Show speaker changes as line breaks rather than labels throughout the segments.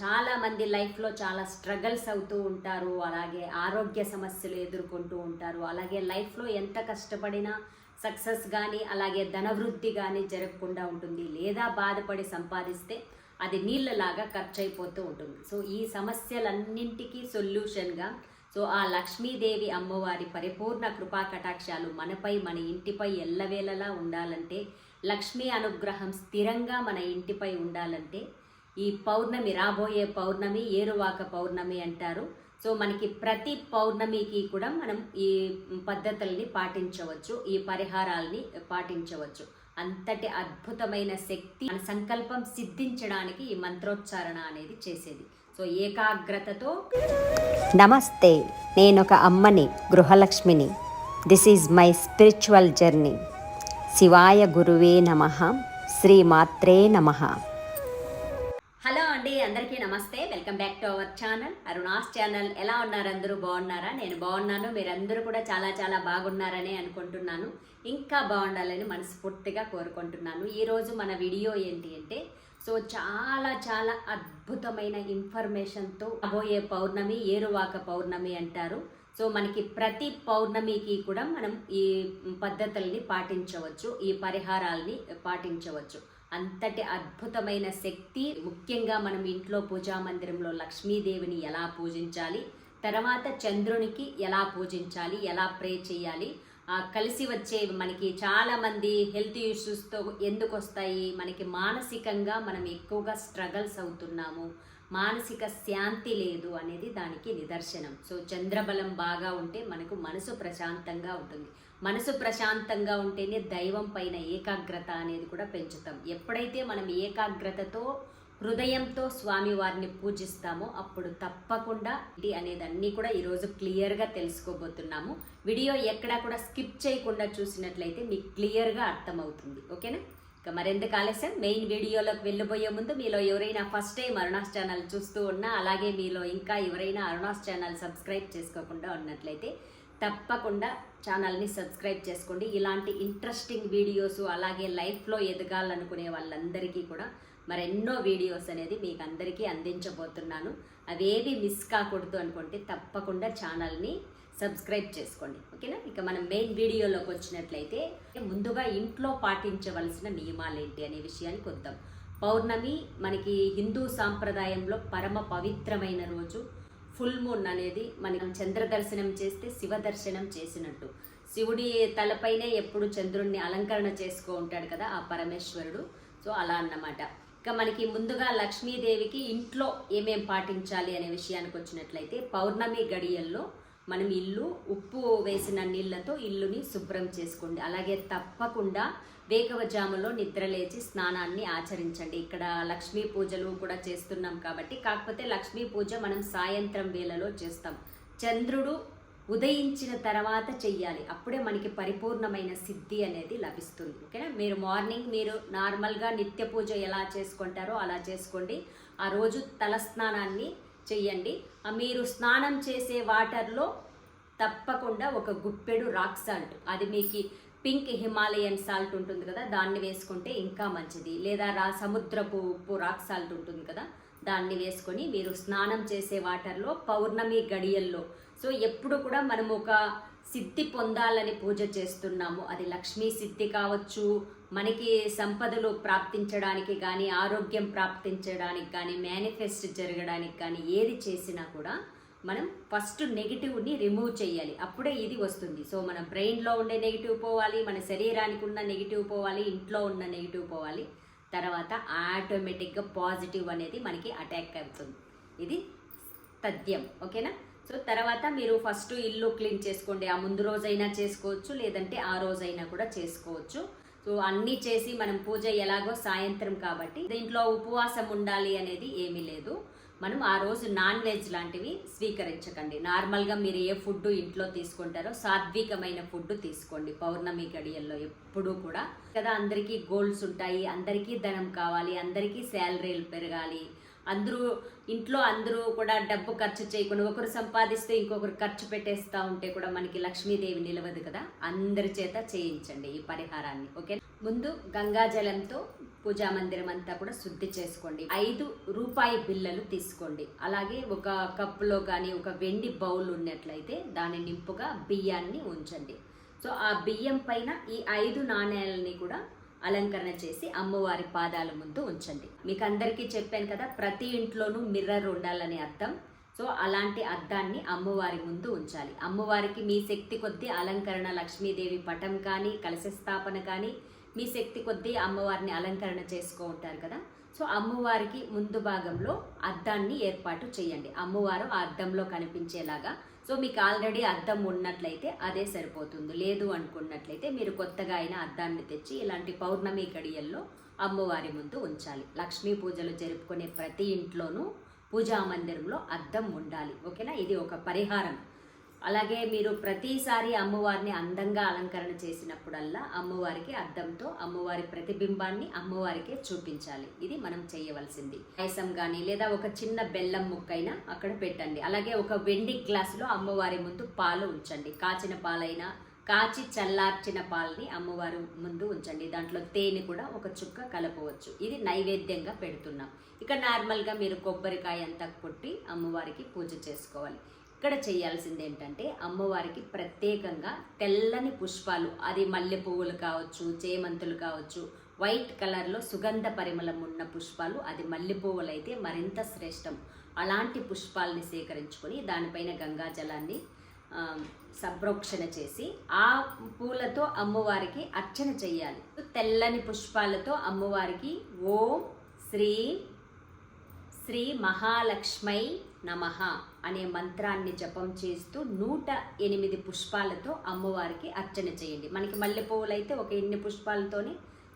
చాలామంది లైఫ్లో చాలా స్ట్రగల్స్ అవుతూ ఉంటారు. అలాగే ఆరోగ్య సమస్యలు ఎదుర్కొంటూ ఉంటారు. అలాగే లైఫ్లో ఎంత కష్టపడినా సక్సెస్ కానీ అలాగే ధనవృద్ధి కానీ జరగకుండా ఉంటుంది. లేదా బాధపడి సంపాదిస్తే అది నీళ్ళలాగా ఖర్చు అయిపోతూ ఉంటుంది. సో ఈ సమస్యలన్నింటికీ సొల్యూషన్గా సో ఆ లక్ష్మీదేవి అమ్మవారి పరిపూర్ణ కృపా కటాక్షాలు మనపై మన ఇంటిపై ఎల్లవేళలా ఉండాలంటే లక్ష్మీ అనుగ్రహం స్థిరంగా మన ఇంటిపై ఉండాలంటే ఈ పౌర్ణమి రాబోయే పౌర్ణమి ఏరువాక పౌర్ణమి అంటారు. సో మనకి ప్రతి పౌర్ణమికి కూడా మనం ఈ పద్ధతుల్ని పాటించవచ్చు ఈ పరిహారాల్ని పాటించవచ్చు. అంతటి అద్భుతమైన శక్తి మన సంకల్పం సిద్ధించడానికి ఈ మంత్రోచ్చారణ అనేది చేసేది. సో ఏకాగ్రతతో
నమస్తే నేను ఒక అమ్మని గృహలక్ష్మిని. This is my spiritual journey శివాయ గురువే నమ శ్రీమాత్రే నమ.
Welcome back to our channel. Aruna's channel. ఎలా ఉన్నారు అందరూ? బాగున్నారా? నేను బాగున్నాను. మీరందరూ కూడా చాలా చాలా బాగున్నారని అనుకుంటున్నాను. ఇంకా బాగుండాలని మనస్ఫూర్తిగా కోరుకుంటున్నాను. ఈరోజు మన వీడియో ఏంటి అంటే సో చాలా చాలా అద్భుతమైన ఇన్ఫర్మేషన్తో అబోయే పౌర్ణమి ఏరువాక పౌర్ణమి అంటారు. సో మనకి ప్రతి పౌర్ణమికి కూడా మనం ఈ పద్ధతుల్ని పాటించవచ్చు ఈ పరిహారాల్ని పాటించవచ్చు. అంతటి అద్భుతమైన శక్తి. ముఖ్యంగా మనం ఇంట్లో పూజా మందిరంలో లక్ష్మీదేవిని ఎలా పూజించాలి తర్వాత చంద్రునికి ఎలా పూజించాలి ఎలా ప్రే చేయాలి కలిసి వచ్చే మనకి చాలామంది హెల్త్ ఇష్యూస్తో ఎందుకు వస్తాయి మనకి మానసికంగా మనం ఎక్కువగా స్ట్రగల్స్ అవుతున్నాము మానసిక శాంతి లేదు అనేది దానికి నిదర్శనం. సో చంద్రబలం బాగా ఉంటే మనకు మనసు ప్రశాంతంగా ఉంటుంది. మనసు ప్రశాంతంగా ఉంటేనే దైవం పైన ఏకాగ్రత అనేది కూడా పెంచుతాం. ఎప్పుడైతే మనం ఏకాగ్రతతో హృదయంతో స్వామివారిని పూజిస్తామో అప్పుడు తప్పకుండా ఇది అనేది అన్నీ కూడా ఈరోజు క్లియర్గా తెలుసుకోబోతున్నాము. వీడియో ఎక్కడా కూడా స్కిప్ చేయకుండా చూసినట్లయితే మీకు క్లియర్గా అర్థమవుతుంది. ఓకేనా? ఇక మరెందుకు ఆలస్యం? మెయిన్ వీడియోలోకి వెళ్ళిపోయే ముందు మీలో ఎవరైనా ఫస్ట్ టైం అరుణాస్ ఛానల్ చూస్తూ ఉన్నా అలాగే మీలో ఇంకా ఎవరైనా అరుణాస్ ఛానల్ సబ్స్క్రైబ్ చేసుకోకుండా ఉన్నట్లయితే తప్పకుండా ఛానల్ని సబ్స్క్రైబ్ చేసుకోండి. ఇలాంటి ఇంట్రెస్టింగ్ వీడియోస్ అలాగే లైఫ్లో ఎదగాలనుకునే వాళ్ళందరికీ కూడా మరెన్నో వీడియోస్ అనేది మీకు అందరికీ అందించబోతున్నాను. అవేవి మిస్ కాకూడదు అనుకుంటే తప్పకుండా ఛానల్ని సబ్స్క్రైబ్ చేసుకోండి. ఓకేనా? ఇక మనం మెయిన్ వీడియోలోకి వచ్చినట్లయితే ముందుగా ఇంట్లో పాటించవలసిన నియమాలు ఏంటి అనే విషయానికి వద్దాం. పౌర్ణమి మనకి హిందూ సాంప్రదాయంలో పరమ పవిత్రమైన రోజు. ఫుల్ మూన్ అనేది మనం చంద్ర దర్శనం చేస్తే శివ దర్శనం చేసినట్టు. శివుడి తలపైనే ఎప్పుడు చంద్రుణ్ణి అలంకరణ చేసుకో ఉంటాడు కదా ఆ పరమేశ్వరుడు. సో అలా అన్నమాట. ఇక మనకి ముందుగా లక్ష్మీదేవికి ఇంట్లో ఏమేం పాటించాలి అనే విషయానికి వచ్చినట్లయితే పౌర్ణమి గడియల్లో మనం ఇల్లు ఉప్పు వేసిన నీళ్ళతో ఇల్లుని శుభ్రం చేసుకోండి. అలాగే తప్పకుండా వేకవజాములో నిద్రలేచి స్నానాన్ని ఆచరించండి. ఇక్కడ లక్ష్మీ పూజలు కూడా చేస్తున్నాం కాబట్టి కాకపోతే లక్ష్మీ పూజ మనం సాయంత్రం వేళలో చేస్తాం. చంద్రుడు ఉదయించిన తర్వాత చెయ్యాలి. అప్పుడే మనకి పరిపూర్ణమైన సిద్ధి అనేది లభిస్తుంది. ఓకేనా? మీరు మార్నింగ్ మీరు నార్మల్గా నిత్య పూజ ఎలా చేసుకుంటారో అలా చేసుకోండి. ఆ రోజు తలస్నానాన్ని చెయ్యండి. మీరు స్నానం చేసే వాటర్లో తప్పకుండా ఒక గుప్పెడు రాక్ సాల్ట్. అది మీకు పింక్ హిమాలయన్ సాల్ట్ ఉంటుంది కదా దాన్ని వేసుకుంటే ఇంకా మంచిది. లేదా రా సముద్రపు ఉప్పు రాక్ సాల్ట్ ఉంటుంది కదా దాన్ని వేసుకొని మీరు స్నానం చేసే వాటర్లో పౌర్ణమి గడియల్లో. సో ఎప్పుడు కూడా మనం ఒక సిద్ధి పొందాలని పూజ చేస్తున్నాము. అది లక్ష్మీ సిద్ధి కావచ్చు మనకి సంపదలు ప్రాప్తించడానికి కానీ ఆరోగ్యం ప్రాప్తించడానికి కానీ మేనిఫెస్ట్ జరగడానికి కానీ ఏది చేసినా కూడా మనం ఫస్ట్ నెగిటివ్ని రిమూవ్ చేయాలి. అప్పుడే ఇది వస్తుంది. సో మన బ్రెయిన్లో ఉండే నెగిటివ్ పోవాలి మన శరీరానికి ఉన్న నెగిటివ్ పోవాలి ఇంట్లో ఉన్న నెగిటివ్ పోవాలి. తర్వాత ఆటోమేటిక్గా పాజిటివ్ అనేది మనకి అటాక్ అవుతుంది. ఇది తథ్యం. ఓకేనా? సో తర్వాత మీరు ఫస్ట్ ఇల్లు క్లీన్ చేసుకోండి. ఆ ముందు రోజైనా చేసుకోవచ్చు లేదంటే ఆ రోజైనా కూడా చేసుకోవచ్చు. సో అన్నీ చేసి మనం పూజ ఎలాగో సాయంత్రం కాబట్టి దీంట్లో ఉపవాసం ఉండాలి అనేది ఏమీ లేదు. మనం ఆ రోజు నాన్ వెజ్ లాంటివి స్వీకరించకండి. నార్మల్గా మీరు ఏ ఫుడ్ ఇంట్లో తీసుకుంటారో సాత్వికమైన ఫుడ్ తీసుకోండి. పౌర్ణమి గడియల్లో ఎప్పుడూ కూడా. కదా అందరికీ గోల్డ్స్ ఉంటాయి అందరికీ ధనం కావాలి అందరికీ శాలరీలు పెరగాలి అందరూ ఇంట్లో అందరూ కూడా డబ్బు ఖర్చు చేయకుండా ఒకరు సంపాదిస్తే ఇంకొకరు ఖర్చు పెట్టేస్తూ ఉంటే కూడా మనకి లక్ష్మీదేవి నిలవదు కదా? అందరి చేత చేయించండి ఈ పరిహారాన్ని ఓకే? ముందు గంగాజలంతో పూజా మందిరం అంతా కూడా శుద్ధి చేసుకోండి. ఐదు రూపాయి బిల్లలు తీసుకోండి. అలాగే ఒక కప్పులో కానీ ఒక వెండి బౌల్ ఉన్నట్లయితే దాని నింపుగా బియ్యాన్ని ఉంచండి. సో ఆ బియ్యం పైన ఈ ఐదు నాణేలని కూడా అలంకరణ చేసి అమ్మవారి పాదాల ముందు ఉంచండి. మీకు అందరికీ చెప్పాను కదా ప్రతి ఇంట్లోనూ మిర్రర్ ఉండాలని అర్థం. సో అలాంటి అద్దాన్ని అమ్మవారి ముందు ఉంచాలి. అమ్మవారికి మీ శక్తి కొద్దీ అలంకరణ లక్ష్మీదేవి పటం కానీ కలశ స్థాపన కానీ మీ శక్తి కొద్దీ అమ్మవారిని అలంకరణ చేసుకో ఉంటారు కదా. సో అమ్మవారికి ముందు భాగంలో అద్దాన్ని ఏర్పాటు చేయండి. అమ్మవారు ఆ అద్దంలో కనిపించేలాగా సో మీకు ఆల్రెడీ అద్దం ఉన్నట్లయితే అదే సరిపోతుంది. లేదు అనుకున్నట్లయితే మీరు కొత్తగా అయిన అద్దాన్ని తెచ్చి ఇలాంటి పౌర్ణమి గడియల్లో అమ్మవారి ముందు ఉంచాలి. లక్ష్మీ పూజలు జరుపుకునే ప్రతి ఇంట్లోనూ పూజా మందిరంలో అద్దం ఉండాలి. ఓకేనా? ఇది ఒక పరిహారం. అలాగే మీరు ప్రతిసారి అమ్మవారిని అందంగా అలంకరణ చేసినప్పుడల్లా అమ్మవారికి అద్దంతో అమ్మవారి ప్రతిబింబాన్ని అమ్మవారికే చూపించాలి. ఇది మనం చేయవలసింది. పాయసం కానీ లేదా ఒక చిన్న బెల్లం ముక్కైనా అక్కడ పెట్టండి. అలాగే ఒక వెండి గ్లాసులో అమ్మవారి ముందు పాలు ఉంచండి. కాచిన పాలైనా కాచి చల్లార్చిన పాలని అమ్మవారి ముందు ఉంచండి. దాంట్లో తేనె కూడా ఒక చుక్క కలపవచ్చు. ఇది నైవేద్యంగా పెడుతున్నాం. ఇక నార్మల్గా మీరు కొబ్బరికాయ అంతా కొట్టి అమ్మవారికి పూజ చేసుకోవాలి. ఇక్కడ చేయాల్సింది ఏంటంటే అమ్మవారికి ప్రత్యేకంగా తెల్లని పుష్పాలు అది మల్లె పువ్వులు కావచ్చు చేమంతులు కావచ్చు వైట్ కలర్లో సుగంధ పరిమళం ఉన్న పుష్పాలు అది మల్లె పువ్వులు అయితే మరింత శ్రేష్టం. అలాంటి పుష్పాలని సేకరించుకొని దానిపైన గంగా జలాన్ని సంప్రోక్షణ చేసి ఆ పూలతో అమ్మవారికి అర్చన చేయాలి. తెల్లని పుష్పాలతో అమ్మవారికి ఓం శ్రీ శ్రీ మహాలక్ష్మై నమః. అనే మంత్రాన్ని జపం చేస్తూ నూట ఎనిమిది పుష్పాలతో అమ్మవారికి అర్చన చేయండి. మనకి మల్లె అయితే ఒక ఎన్ని పుష్పాలతోనే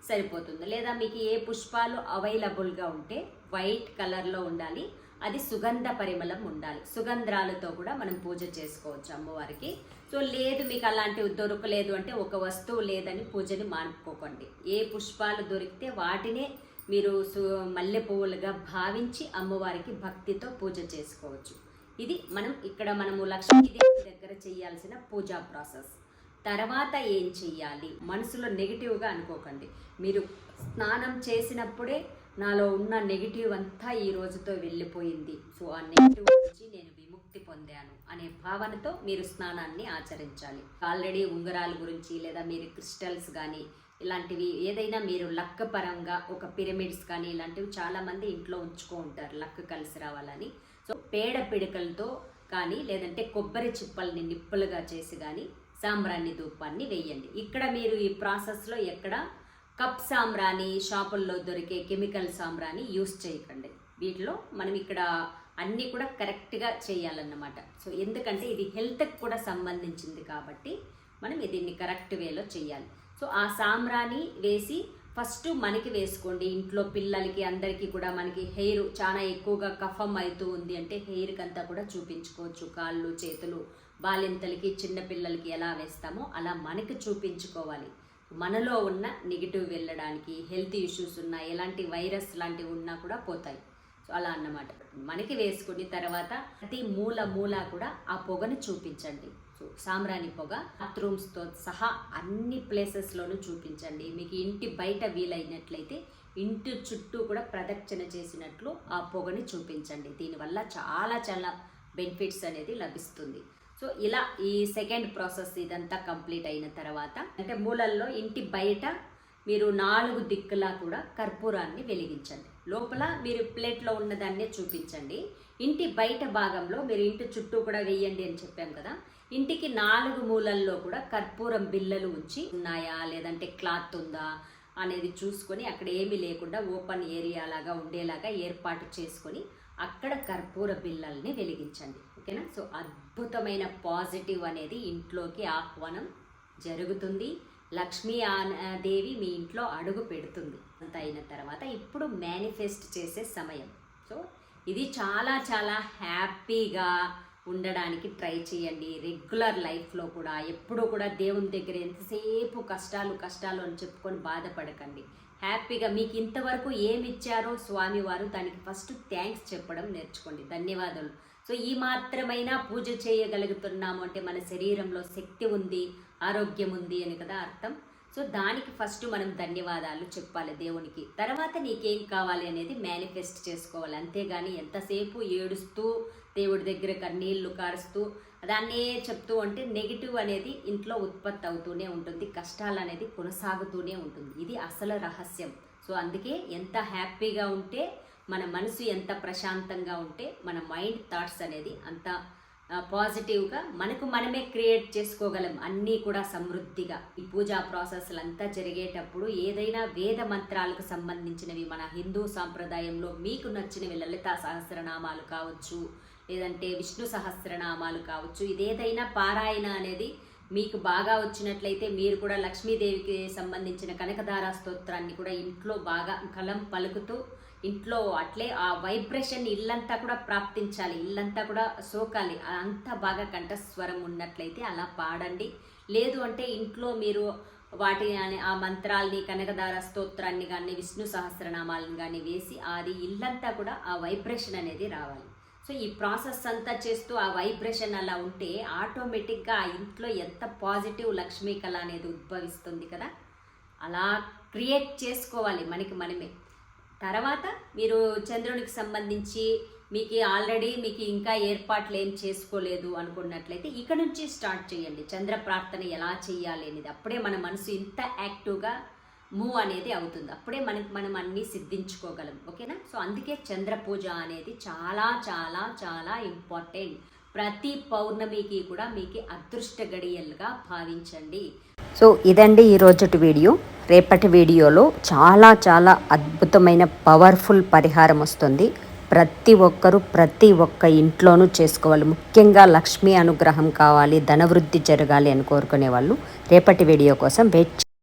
సరిపోతుంది. లేదా మీకు ఏ పుష్పాలు అవైలబుల్గా ఉంటే వైట్ కలర్లో ఉండాలి అది సుగంధ పరిమళం ఉండాలి. సుగంధ్రాలతో కూడా మనం పూజ చేసుకోవచ్చు అమ్మవారికి. సో లేదు మీకు అలాంటివి దొరకలేదు అంటే ఒక వస్తువు లేదని పూజని మానుకోకండి. ఏ పుష్పాలు దొరికితే వాటినే మీరు సు మల్లె పువ్వులుగా భావించి అమ్మవారికి భక్తితో పూజ చేసుకోవచ్చు. ఇది మనం ఇక్కడ మనము లక్ష్మీదేవి దగ్గర చేయాల్సిన పూజా ప్రాసెస్. తర్వాత ఏం చెయ్యాలి? మనసులో నెగిటివ్గా అనుకోకండి. మీరు స్నానం చేసినప్పుడే నాలో ఉన్న నెగిటివ్ అంతా ఈ రోజుతో వెళ్ళిపోయింది. సో ఆ నెగిటివ్ నుంచి నేను విముక్తి పొందాను అనే భావనతో మీరు స్నానాన్ని ఆచరించాలి. ఆల్రెడీ ఉంగరాల గురించి లేదా మీరు క్రిస్టల్స్ కానీ ఇలాంటివి ఏదైనా మీరు లక్క పరంగా ఒక పిరమిడ్స్ కానీ ఇలాంటివి చాలామంది ఇంట్లో ఉంచుకో ఉంటారు. లక్క కలిసి రావాలని. సో పేడ పిడకలతో కానీ లేదంటే కొబ్బరి చిప్పల్ని నిప్పులుగా చేసి కానీ సాంబ్రాణి ధూపాన్ని వేయండి. ఇక్కడ మీరు ఈ ప్రాసెస్లో ఎక్కడ కప్ సాంబ్రాణి షాపుల్లో దొరికే కెమికల్ సాంబ్రాణి యూస్ చేయకండి. వీటిలో మనం ఇక్కడ అన్నీ కూడా కరెక్ట్గా చేయాలన్నమాట. సో ఎందుకంటే ఇది హెల్త్కి కూడా సంబంధించింది కాబట్టి మనం దీన్ని కరెక్ట్ వేలో చేయాలి. సో ఆ సాంబ్రాణి వేసి ఫస్ట్ మనకి వేసుకోండి. ఇంట్లో పిల్లలకి అందరికీ కూడా మనకి హెయిర్ చాలా ఎక్కువగా కఫం అవుతూ ఉంది అంటే హెయిర్కి అంతా కూడా చూపించుకోవచ్చు. కాళ్ళు చేతులు బాలింతలకి చిన్నపిల్లలకి ఎలా వేస్తామో అలా మనకి చూపించుకోవాలి. మనలో ఉన్న నెగిటివ్ వెళ్ళడానికి హెల్త్ ఇష్యూస్ ఉన్న ఎలాంటి వైరస్ లాంటివి ఉన్నా కూడా పోతాయి. సో అలా అన్నమాట. మనకి వేసుకుని తర్వాత ప్రతి మూల మూల కూడా ఆ పొగను చూపించండి. సామ్రాణి పొగ బాత్రూమ్స్తో సహా అన్ని ప్లేసెస్లోనూ చూపించండి. మీకు ఇంటి బయట వీలైనట్లయితే ఇంటి చుట్టూ కూడా ప్రదక్షిణ చేసినట్లు ఆ పొగని చూపించండి. దీనివల్ల చాలా చాలా బెనిఫిట్స్ అనేది లభిస్తుంది. సో ఇలా ఈ సెకండ్ ప్రాసెస్ ఇదంతా కంప్లీట్ అయిన తర్వాత అంటే మూలల్లో ఇంటి బయట మీరు నాలుగు దిక్కులా కూడా కర్పూరాన్ని వెలిగించండి. లోపల మీరు ప్లేట్లో ఉన్నదాన్నే చూపించండి. ఇంటి బయట భాగంలో మీరు ఇంటి చుట్టూ కూడా వేయండి అని చెప్పాం కదా ఇంటికి నాలుగు మూలల్లో కూడా కర్పూరం బిల్లలు ఉంచి ఉన్నాయా? లేదంటే క్లాత్ ఉందా? అనేది చూసుకొని అక్కడ ఏమీ లేకుండా ఓపెన్ ఏరియా లాగా ఉండేలాగా ఏర్పాటు చేసుకొని అక్కడ కర్పూర బిల్లల్ని వెలిగించండి. ఓకేనా? సో అద్భుతమైన పాజిటివ్ అనేది ఇంట్లోకి ఆహ్వానం జరుగుతుంది. లక్ష్మీ దేవి మీ ఇంట్లో అడుగు పెడుతుంది. అంత అయిన తర్వాత ఇప్పుడు మేనిఫెస్ట్ చేసే సమయం. సో ఇది చాలా చాలా హ్యాపీగా ఉండడానికి ట్రై చేయండి. రెగ్యులర్ లైఫ్లో కూడా ఎప్పుడూ కూడా దేవుని దగ్గర ఎంతసేపు కష్టాలు కష్టాలు అని చెప్పుకొని బాధపడకండి. హ్యాపీగా మీకు ఇంతవరకు ఏమి ఇచ్చారో స్వామివారు దానికి ఫస్ట్ థ్యాంక్స్ చెప్పడం నేర్చుకోండి. ధన్యవాదాలు. సో ఈ మాత్రమైనా పూజ చేయగలుగుతున్నాము అంటే మన శరీరంలో శక్తి ఉంది ఆరోగ్యం ఉంది అని కదా అర్థం. సో దానికి ఫస్ట్ మనం ధన్యవాదాలు చెప్పాలి దేవునికి. తర్వాత నీకేం కావాలి అనేది మేనిఫెస్ట్ చేసుకోవాలి. అంతేగాని ఎంతసేపు ఏడుస్తూ దేవుడి దగ్గర నీళ్ళు కారుస్తూ దాన్నే చెప్తూ ఉంటే నెగిటివ్ అనేది ఇంట్లో ఉత్పత్తి అవుతూనే ఉంటుంది కష్టాలు అనేది కొనసాగుతూనే ఉంటుంది. ఇది అసలు రహస్యం. సో అందుకే ఎంత హ్యాపీగా ఉంటే మన మనసు ఎంత ప్రశాంతంగా ఉంటే మన మైండ్ థాట్స్ అనేది అంత పాజిటివ్గా మనకు మనమే క్రియేట్ చేసుకోగలం. అన్నీ కూడా సమృద్ధిగా. ఈ పూజా ప్రాసెస్లు అంతా జరిగేటప్పుడు ఏదైనా వేద మంత్రాలకు సంబంధించినవి మన హిందూ సాంప్రదాయంలో మీకు నచ్చినవి లలిత సహస్రనామాలు కావచ్చు లేదంటే విష్ణు సహస్రనామాలు కావచ్చు ఇదేదైనా పారాయణ అనేది మీకు బాగా వచ్చినట్లయితే మీరు కూడా లక్ష్మీదేవికి సంబంధించిన కనకదార స్తోత్రాన్ని కూడా ఇంట్లో బాగా కలం పలుకుతూ ఇంట్లో అట్లే ఆ వైబ్రేషన్ ఇల్లంతా కూడా ప్రాప్తించాలి ఇల్లంతా కూడా సోకాలి అంత బాగా కంఠస్వరం ఉన్నట్లయితే అలా పాడండి. లేదు అంటే ఇంట్లో మీరు వాటి ఆ మంత్రాల్ని కనకదార స్తోత్రాన్ని కానీ విష్ణు సహస్రనామాలను కానీ వేసి అది ఇల్లంతా కూడా ఆ వైబ్రేషన్ అనేది రావాలి. సో ఈ ప్రాసెస్ అంతా చేస్తూ ఆ వైబ్రేషన్ అలా ఉంటే ఆటోమేటిక్గా ఆ ఇంట్లో ఎంత పాజిటివ్ లక్ష్మీ కళ అనేది ఉద్భవిస్తుంది కదా? అలా క్రియేట్ చేసుకోవాలి మనకి మనమే. తర్వాత మీరు చంద్రునికి సంబంధించి మీకు ఆల్రెడీ మీకు ఇంకా ఏర్పాట్లు ఏం చేసుకోలేదు అనుకున్నట్లయితే ఇక నుంచి స్టార్ట్ చేయండి. చంద్ర ప్రార్థన ఎలా చేయాలి అనేది అప్పుడే మన మనసు ఇంత యాక్టివ్గా మూవ్ అనేది అవుతుంది. అప్పుడే మనకి మనం అన్నీ సిద్ధించుకోగలం. ఓకేనా? సో అందుకే చంద్ర పూజ అనేది చాలా చాలా చాలా ఇంపార్టెంట్. ప్రతి పౌర్ణమికి కూడా మీకు అదృష్ట గడియలుగా భావించండి.
సో ఇదండి ఈరోజుటి వీడియో. రేపటి వీడియోలో చాలా చాలా అద్భుతమైన పవర్ఫుల్ పరిహారం వస్తుంది. ప్రతి ఒక్కరూ ప్రతి ఒక్క ఇంట్లోనూ చేసుకోవాలి. ముఖ్యంగా లక్ష్మీ అనుగ్రహం కావాలి ధనవృద్ధి జరగాలి అని కోరుకునే వాళ్ళు రేపటి వీడియో కోసం wait